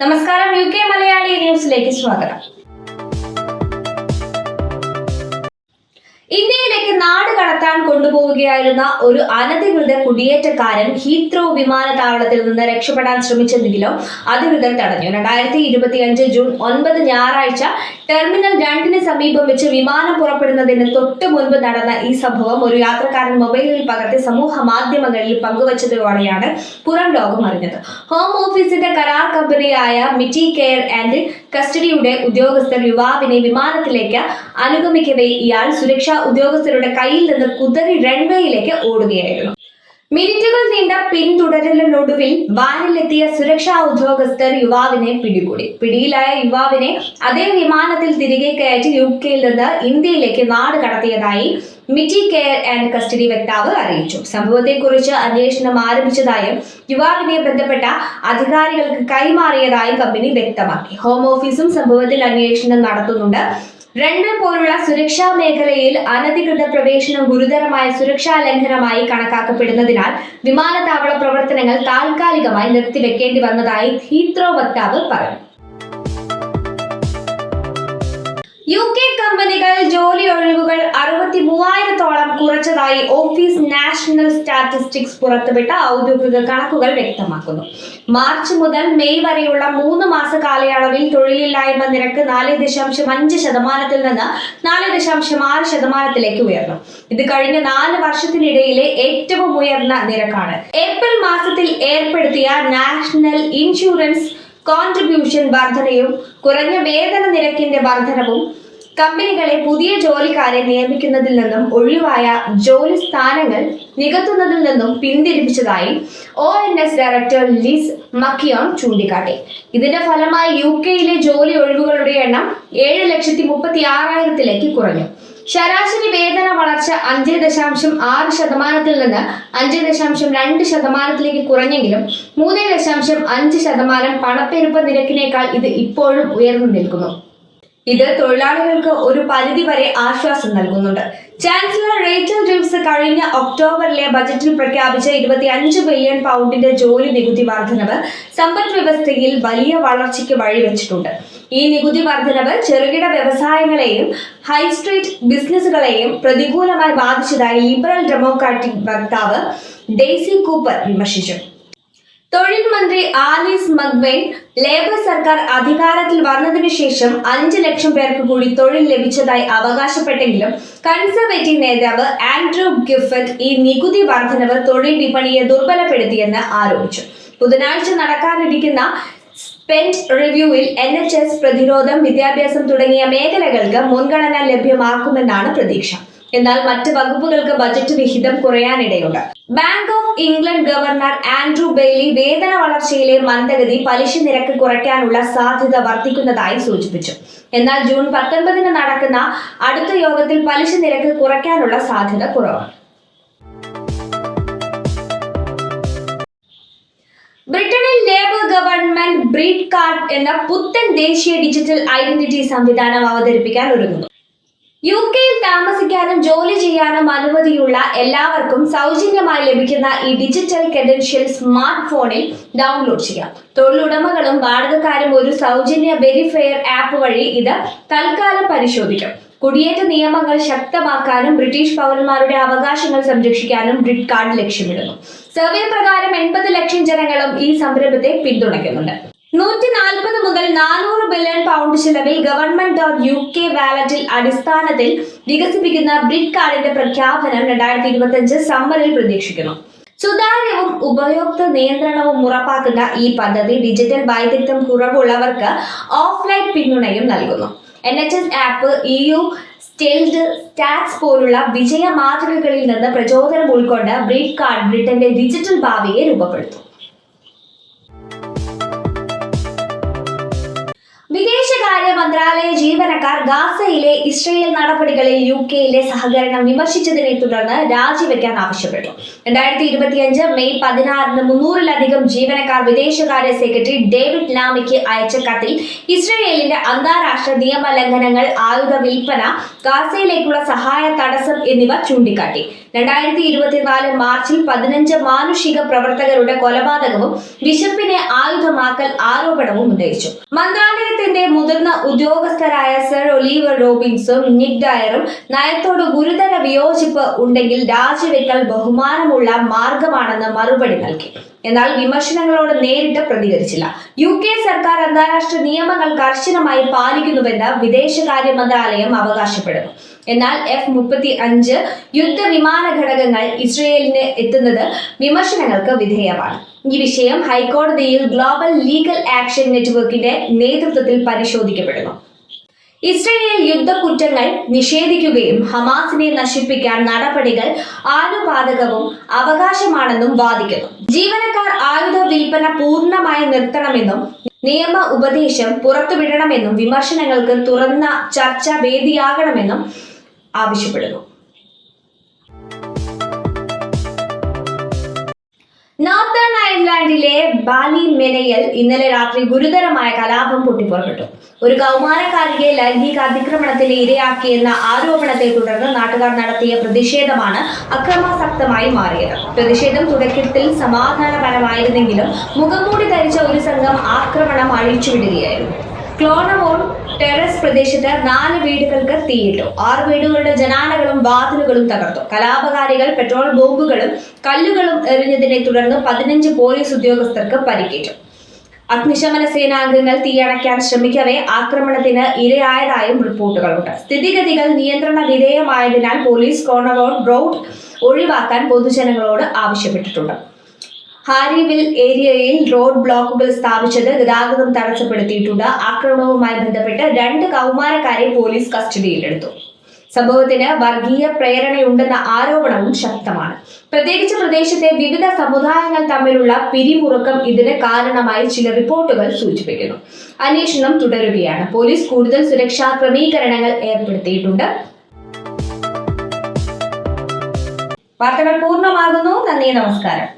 നമസ്കാരം U K Malayali ന്യൂസിലേക്ക് സ്വാഗതം. ഇന്ത്യയിലേക്ക് നാട് കടത്താൻ കൊണ്ടുപോവുകയായിരുന്ന ഒരു അനധികൃത കുടിയേറ്റക്കാരൻ ഹീത്രോ വിമാനത്താവളത്തിൽ നിന്ന് രക്ഷപ്പെടാൻ ശ്രമിച്ചെങ്കിലും അധികൃതർ തടഞ്ഞു. രണ്ടായിരത്തി ഇരുപത്തിയഞ്ച് ജൂൺ ഒൻപത് ഞായറാഴ്ച ടെർമിനൽ രണ്ടിന് സമീപം വെച്ച് വിമാനം പുറപ്പെടുന്നതിന് തൊട്ട് മുൻപ് നടന്ന ഈ സംഭവം ഒരു യാത്രക്കാരൻ മൊബൈലിൽ പകർത്തി സമൂഹ മാധ്യമങ്ങളിൽ പങ്കുവച്ചതോടെയാണ് പുറം ലോകം അറിഞ്ഞത്. ഹോം ഓഫീസിന്റെ കരാർ കമ്പനിയായ മിറ്റി കെയർ ആൻഡ് കസ്റ്റഡിയുടെ ഉദ്യോഗസ്ഥർ യുവാവിനെ വിമാനത്തിലേക്ക് അനുഗമിക്കവേ ഇയാൾ സുരക്ഷാ ഉദ്യോഗസ്ഥരുടെ കയ്യിൽ നിന്ന് കുതറി റൺവേയിലേക്ക് ഓടുകയായിരുന്നു. മിനിറ്റുകൾ നീണ്ട പിന്തുടരലിനൊടുവിൽ വാനിലെത്തിയ സുരക്ഷാ ഉദ്യോഗസ്ഥർ യുവാവിനെ പിടികൂടി. പിടിയിലായ യുവാവിനെ അതേ വിമാനത്തിൽ തിരികെ കയറ്റി യു കെയിൽ നിന്ന് ഇന്ത്യയിലേക്ക് നാട് കടത്തിയതായി മിറ്റി കെയർ ആൻഡ് കസ്റ്റഡി വക്താവ് അറിയിച്ചു. സംഭവത്തെക്കുറിച്ച് അന്വേഷണം ആരംഭിച്ചതായും യുവാവിനെ ബന്ധപ്പെട്ട അധികാരികൾക്ക് കൈമാറിയതായും കമ്പനി വ്യക്തമാക്കി. ഹോം ഓഫീസും സംഭവത്തിൽ അന്വേഷണം നടത്തുന്നുണ്ട്. റൺവേ പോലുള്ള സുരക്ഷാ മേഖലയിൽ അനധികൃത പ്രവേശനം ഗുരുതരമായ സുരക്ഷാ ലംഘനമായി കണക്കാക്കപ്പെടുന്നതിനാൽ വിമാനത്താവള പ്രവർത്തനങ്ങൾ താൽക്കാലികമായി നിർത്തിവെക്കേണ്ടി വന്നതായി ഹീത്രോ വക്താവ് പറഞ്ഞു. യു കെ കമ്പനികൾ ജോലി ഒഴിവുകൾ അറുപത്തി മൂവായിരത്തോളം കുറച്ചതായി നാഷണൽ സ്റ്റാറ്റിസ്റ്റിക്സ് പുറത്തുവിട്ട ഔദ്യോഗിക കണക്കുകൾ വ്യക്തമാക്കുന്നു. മാർച്ച് മുതൽ മെയ് വരെയുള്ള മൂന്ന് മാസ കാലയളവിൽ തൊഴിലില്ലായ്മ നിരക്ക് നാല് ദശാംശം അഞ്ച് ശതമാനത്തിൽ നിന്ന് നാല് ദശാംശം ആറ് ശതമാനത്തിലേക്ക് ഉയർന്നു. ഇത് കഴിഞ്ഞ നാല് വർഷത്തിനിടയിലെ ഏറ്റവും ഉയർന്ന നിരക്കാണ്. ഏപ്രിൽ മാസത്തിൽ ഏർപ്പെടുത്തിയ നാഷണൽ ഇൻഷുറൻസ് കോൺട്രിബ്യൂഷൻ വർധനയും കുറഞ്ഞ വേതന നിരക്കിന്റെ വർധനവും കമ്പനികളെ പുതിയ ജോലിക്കാരെ നിയമിക്കുന്നതിൽ നിന്നും ഒഴിവായ ജോലി സ്ഥാനങ്ങൾ നികത്തുന്നതിൽ നിന്നും പിന്തിരിപ്പിച്ചതായി O N S director Liz McKeown ചൂണ്ടിക്കാട്ടി. ഇതിന്റെ ഫലമായി യു കെയിലെ ജോലി ഒഴിവുകളുടെ എണ്ണം ഏഴ് ലക്ഷത്തി മുപ്പത്തി ആറായിരത്തിലേക്ക് കുറഞ്ഞു. ശരാശരി വേതന വളർച്ച അഞ്ച് ദശാംശം ആറ് ശതമാനത്തിൽ നിന്ന് അഞ്ച് ദശാംശം രണ്ട് ശതമാനത്തിലേക്ക് കുറഞ്ഞെങ്കിലും മൂന്ന് ദശാംശം അഞ്ച് ശതമാനം പണപ്പെരുപ്പ നിരക്കിനേക്കാൾ ഇത് ഇപ്പോഴും ഉയർന്നു നിൽക്കുന്നു. ഇത് തൊഴിലാളികൾക്ക് ഒരു പരിധി വരെ ആശ്വാസം നൽകുന്നുണ്ട്. ചാൻസലർ റേച്ചൽ ജിംസ് കഴിഞ്ഞ ഒക്ടോബറിലെ ബജറ്റിൽ പ്രഖ്യാപിച്ച ഇരുപത്തി അഞ്ച് ബില്യൺ പൗണ്ടിന്റെ ജോലി നികുതി വർധനവ് സമ്പദ് വ്യവസ്ഥയിൽ വലിയ വളർച്ചയ്ക്ക് വഴിവെച്ചിട്ടുണ്ട്. ഈ നികുതി വർധനവ് ചെറുകിട വ്യവസായങ്ങളെയും ഹൈസ്ട്രീറ്റ് ബിസിനസ്സുകളെയും പ്രതികൂലമായി ബാധിച്ചതായി ലിബറൽ ഡെമോക്രാറ്റിക് വക്താവ് ഡെയ്സി കൂപ്പർ വിമർശിച്ചു. തൊഴിൽ മന്ത്രി ആലീസ് മഗ്വെൻ ലേബർ സർക്കാർ അധികാരത്തിൽ വന്നതിനു ശേഷം അഞ്ച് ലക്ഷം പേർക്ക് കൂടി തൊഴിൽ ലഭിച്ചതായി അവകാശപ്പെട്ടെങ്കിലും കൺസർവേറ്റീവ് നേതാവ് ആൻഡ്രൂ ഗിഫറ്റ് ഈ നികുതി വർധനവ് തൊഴിൽ വിപണിയെ ദുർബലപ്പെടുത്തിയെന്ന് ആരോപിച്ചു. ബുധനാഴ്ച നടക്കാനിരിക്കുന്ന സ്പെൻഡ് റിവ്യൂവിൽ എൻ എച്ച് എസ് പ്രതിരോധം വിദ്യാഭ്യാസം തുടങ്ങിയ മേഖലകൾക്ക് മുൻഗണന ലഭ്യമാക്കുമെന്നാണ് പ്രതീക്ഷ. എന്നാൽ മറ്റ് വകുപ്പുകൾക്ക് ബജറ്റ് വിഹിതം കുറയാനിടയുണ്ട്. Bank of England governor Andrew Bailey വേതന വളർച്ചയിലെ മന്ദഗതി പലിശ നിരക്ക് കുറയ്ക്കാനുള്ള സാധ്യത വർദ്ധിക്കുന്നതായി സൂചിപ്പിച്ചു. എന്നാൽ ജൂൺ പത്തൊൻപതിന് നടക്കുന്ന അടുത്ത യോഗത്തിൽ പലിശ നിരക്ക് കുറയ്ക്കാനുള്ള സാധ്യത കുറവാണ്. ബ്രിട്ടനിൽ ലേബർ ഗവൺമെന്റ് ബ്രീഡ് കാർഡ് എന്ന പുത്തൻ ദേശീയ ഡിജിറ്റൽ ഐഡന്റിറ്റി സംവിധാനം അവതരിപ്പിക്കാൻ ഒരുങ്ങുന്നു. യു കെയിൽ താമസിക്കാനും ജോലി ചെയ്യാനും അനുമതിയുള്ള എല്ലാവർക്കും സൗജന്യമായി ലഭിക്കുന്ന ഈ ഡിജിറ്റൽ ക്രെഡൻഷ്യൽ സ്മാർട്ട് ഫോണിൽ ഡൗൺലോഡ് ചെയ്യാം. തൊഴിലുടമകളും വാടകക്കാരും ഒരു സൗജന്യ വെരിഫയർ ആപ്പ് വഴി ഇത് തൽക്കാലം പരിശോധിക്കും. കുടിയേറ്റ നിയമങ്ങൾ ശക്തമാക്കാനും ബ്രിട്ടീഷ് പൗരന്മാരുടെ അവകാശങ്ങൾ സംരക്ഷിക്കാനും ഗ്രിഡ് കാർഡ് ലക്ഷ്യമിടുന്നു. സർവേ പ്രകാരം എൺപത് ലക്ഷം ജനങ്ങളും ഈ സംരംഭത്തെ പിന്തുണയ്ക്കുന്നുണ്ട്. നൂറ്റി നാൽപ്പത് മുതൽ നാനൂറ് ബില്യൺ പൗണ്ട് ചിലവിൽ ഗവൺമെന്റ് ഓഫ് യു കെ വാലറ്റിൽ അടിസ്ഥാനത്തിൽ വികസിപ്പിക്കുന്ന ബ്രിഡ് കാർഡിന്റെ പ്രഖ്യാപനം രണ്ടായിരത്തി ഇരുപത്തിയഞ്ച് സമ്മറിൽ പ്രതീക്ഷിക്കുന്നു. സുതാര്യവും ഉപയോക്തൃ നിയന്ത്രണവും ഉറപ്പാക്കുന്ന ഈ പദ്ധതി ഡിജിറ്റൽ വൈദഗ്ധ്യം കുറവുള്ളവർക്ക് ഓഫ്ലൈൻ പിന്തുണയും നൽകുന്നു. N H S app E U settled status പോലുള്ള വിജയ മാതൃകകളിൽ നിന്ന് പ്രചോദനം ഉൾക്കൊണ്ട് ബ്രീഡ് കാർഡ് ബ്രിട്ടന്റെ ഡിജിറ്റൽ ഭാവിയെ രൂപപ്പെടുത്തും. മന്ത്രാലയ ജീവനക്കാർ ഗാസയിലെ ഇസ്രയേൽ നടപടികളിൽ യു കെയിലെ സഹകരണം വിമർശിച്ചതിനെ തുടർന്ന് രാജിവെക്കാൻ ആവശ്യപ്പെട്ടു. രണ്ടായിരത്തി ഇരുപത്തിയഞ്ച് മെയ് പതിനാറിന് മുന്നൂറിലധികം ജീവനക്കാർ വിദേശകാര്യ സെക്രട്ടറി ഡേവിഡ് ലാമിക്ക് അയച്ച കത്തിൽ ഇസ്രയേലിന്റെ അന്താരാഷ്ട്ര നിയമ ലംഘനങ്ങൾ ആയുധ വിൽപ്പന ഗാസയിലേക്കുള്ള സഹായ തടസ്സം എന്നിവ ചൂണ്ടിക്കാട്ടി. രണ്ടായിരത്തി ഇരുപത്തിനാല് മാർച്ചിൽ പതിനഞ്ച് മാനുഷിക പ്രവർത്തകരുടെ കൊലപാതകവും ബിഷപ്പിനെ ആയുധമാക്കൽ ആരോപണവും ഉന്നയിച്ചു. മന്ത്രാലയത്തിന്റെ മുതിർന്ന ഉദ്യോഗസ്ഥരായ സർ ഒലീവർ റോബിൻസും നിക് ഡയറും നയത്തോട് ഗുരുതര വിയോജിപ്പ് ഉണ്ടെങ്കിൽ രാജിവെക്കൽ ബഹുമാനമുള്ള മാർഗമാണെന്ന് മറുപടി നൽകി. എന്നാൽ വിമർശനങ്ങളോട് നേരിട്ട് പ്രതികരിച്ചില്ല. യു കെ സർക്കാർ അന്താരാഷ്ട്ര നിയമങ്ങൾ കർശനമായി പാലിക്കുന്നുവെന്ന് വിദേശകാര്യ മന്ത്രാലയം അവകാശപ്പെടുന്നു. എന്നാൽ എഫ് മുപ്പത്തി അഞ്ച് യുദ്ധവിമാന ഘടകങ്ങൾ ഇസ്രയേലിന് എത്തുന്നത് വിമർശനങ്ങൾക്ക് വിധേയമാണ്. ഈ വിഷയം ഹൈക്കോടതിയിൽ ഗ്ലോബൽ ലീഗൽ ആക്ഷൻ നെറ്റ്വർക്കിന്റെ നേതൃത്വത്തിൽ പരിശോധിക്കപ്പെടുന്നു. ഇസ്രയേൽ യുദ്ധക്കുറ്റങ്ങൾ നിഷേധിക്കുകയും ഹമാസിനെ നശിപ്പിക്കാൻ നടപടികൾ ആനുപാതകവും അവകാശമാണെന്നും വാദിക്കുന്നു. ജീവനക്കാർ ആയുധ വിൽപ്പന പൂർണമായി നിർത്തണമെന്നും നിയമ ഉപദേശം പുറത്തുവിടണമെന്നും വിമർശനങ്ങൾക്ക് തുറന്ന ചർച്ച വേദിയാകണമെന്നും ആവശ്യപ്പെടുന്നു. നോർത്തേൺ അയർലാൻഡിലെ ബാലി മെനയിൽ ഇന്നലെ രാത്രി ഗുരുതരമായ കലാപം പൊട്ടിപ്പുറപ്പെട്ടു. ഒരു കൗമാരക്കാരിയെ ലൈംഗിക അതിക്രമണത്തിന് ഇരയാക്കിയെന്ന ആരോപണത്തെ തുടർന്ന് നാട്ടുകാർ നടത്തിയ പ്രതിഷേധമാണ് അക്രമാസക്തമായി മാറിയത്. പ്രതിഷേധം തുടക്കത്തിൽ സമാധാനപരമായിരുന്നെങ്കിലും മുഖംമൂടി ധരിച്ച ഒരു സംഘം ആക്രമണം അഴിച്ചുവിടുകയായിരുന്നു. ക്ലോണവോൺ ടെറസ് പ്രദേശത്ത് നാല് വീടുകൾക്ക് തീയിട്ടു. ആറ് വീടുകളുടെ ജനാലകളും വാതിലുകളും തകർത്തു. കലാപകാരികൾ പെട്രോൾ ബോംബുകളും കല്ലുകളും എറിഞ്ഞതിനെ തുടർന്ന് പതിനഞ്ച് പോലീസ് ഉദ്യോഗസ്ഥർക്ക് പരിക്കേറ്റു. അഗ്നിശമന സേനാംഗങ്ങൾ തീയണയ്ക്കാൻ ശ്രമിക്കവേ ആക്രമണത്തിന് ഇരയായതായും റിപ്പോർട്ടുകളുണ്ട്. സ്ഥിതിഗതികൾ നിയന്ത്രണ വിധേയമായതിനാൽ പോലീസ് കോണവോൺ റോഡ് ഒഴിവാക്കാൻ പൊതുജനങ്ങളോട് ആവശ്യപ്പെട്ടിട്ടുണ്ട്. ഹാരിവിൽ ഏരിയയിൽ റോഡ് ബ്ലോക്കുകൾ സ്ഥാപിച്ചത് ഗതാഗതം തടസ്സപ്പെടുത്തിയിട്ടുണ്ട്. ആക്രമണവുമായി ബന്ധപ്പെട്ട് രണ്ട് കൗമാരക്കാരെ പോലീസ് കസ്റ്റഡിയിലെടുത്തു. സംഭവത്തിന് വർഗീയ പ്രേരണയുണ്ടെന്ന ആരോപണവും ശക്തമാണ്. പ്രത്യേകിച്ച് പ്രദേശത്തെ വിവിധ സമുദായങ്ങൾ തമ്മിലുള്ള പിരിമുറുക്കം ഇതിന് കാരണമായി ചില റിപ്പോർട്ടുകൾ സൂചിപ്പിക്കുന്നു. അന്വേഷണം തുടരുകയാണ്. പോലീസ് കൂടുതൽ സുരക്ഷാ ക്രമീകരണങ്ങൾ ഏർപ്പെടുത്തിയിട്ടുണ്ട്. വാർത്തകൾ പൂർണമാകുന്നു. നന്ദി നമസ്കാരം.